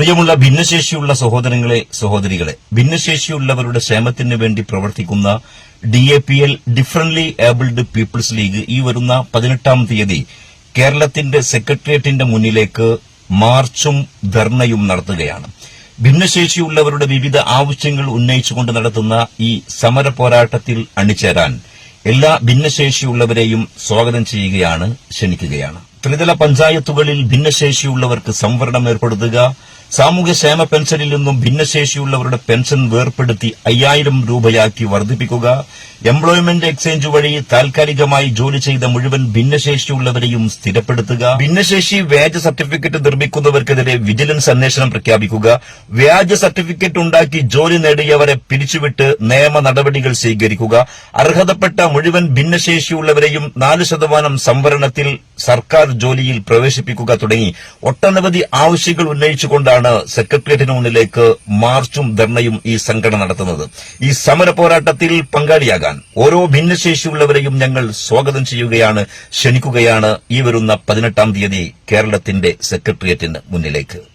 പ്രിയമുള്ള ഭിന്നശേഷിയുള്ള സഹോദരങ്ങളെ സഹോദരികളെ ഭിന്നശേഷിയുള്ളവരുടെ ക്ഷേമത്തിന് വേണ്ടി പ്രവർത്തിക്കുന്ന D A P L differently abled people's league ഈ വരുന്ന പതിനെട്ടാം തീയതി കേരളത്തിന്റെ സെക്രട്ടേറിയറ്റിന്റെ മുന്നിലേക്ക് മാർച്ചും ധർണയും നടത്തുകയാണ്. ഭിന്നശേഷിയുള്ളവരുടെ വിവിധ ആവശ്യങ്ങൾ ഉന്നയിച്ചുകൊണ്ട് നടത്തുന്ന ഈ സമര പോരാട്ടത്തിൽ അണിചേരാൻ എല്ലാ ഭിന്നശേഷിയുള്ളവരെയും സ്വാഗതം ചെയ്യുകയാണ് ക്ഷണിക്കുകയാണ്. ത്രിതല പഞ്ചായത്തുകളിൽ ഭിന്നശേഷിയുള്ളവർക്ക് സംവരണം ഏർപ്പെടുത്തുക സാമൂഹ്യക്ഷേമ പെൻഷനിൽ നിന്നും ഭിന്നശേഷിയുള്ളവരുടെ പെൻഷൻ വേർപ്പെടുത്തി അയ്യായിരം രൂപയാക്കി വർദ്ധിപ്പിക്കുക എംപ്ലോയ്മെന്റ് എക്സ്ചേഞ്ച് വഴി താൽക്കാലികമായി ജോലി ചെയ്ത മുഴുവൻ ഭിന്നശേഷിയുള്ളവരെയും സ്ഥിരപ്പെടുത്തുക ഭിന്നശേഷി വ്യാജ സർട്ടിഫിക്കറ്റ് നിർമ്മിക്കുന്നവർക്കെതിരെ വിജിലൻസ് അന്വേഷണം പ്രഖ്യാപിക്കുക വ്യാജ സർട്ടിഫിക്കറ്റ് ഉണ്ടാക്കി ജോലി നേടിയവരെ പിരിച്ചുവിട്ട് നിയമ നടപടികൾ സ്വീകരിക്കുക അർഹതപ്പെട്ട മുഴുവൻ ഭിന്നശേഷിയുള്ളവരെയും നാല് ശതമാനം സംവരണത്തിൽ ജോലിയിൽ പ്രവേശിപ്പിക്കുക തുടങ്ങി ഒട്ടനവധി ആവശ്യങ്ങൾ ഉന്നയിച്ചുകൊണ്ടാണ് സെക്രട്ടേറിയറ്റിന് മുന്നിലേക്ക് മാർച്ചും ധർണയും ഈ സംഘടന നടത്തുന്നത്. ഈ സമര പോരാട്ടത്തിൽ പങ്കാളിയാകാൻ ഓരോ ഭിന്നശേഷിയുള്ളവരെയും ഞങ്ങൾ സ്വാഗതം ചെയ്യുകയാണ് ക്ഷണിക്കുകയാണ് ഈ വരുന്ന പതിനെട്ടാം തീയതി കേരളത്തിന്റെ സെക്രട്ടേറിയറ്റിന് മുന്നിലേക്ക്.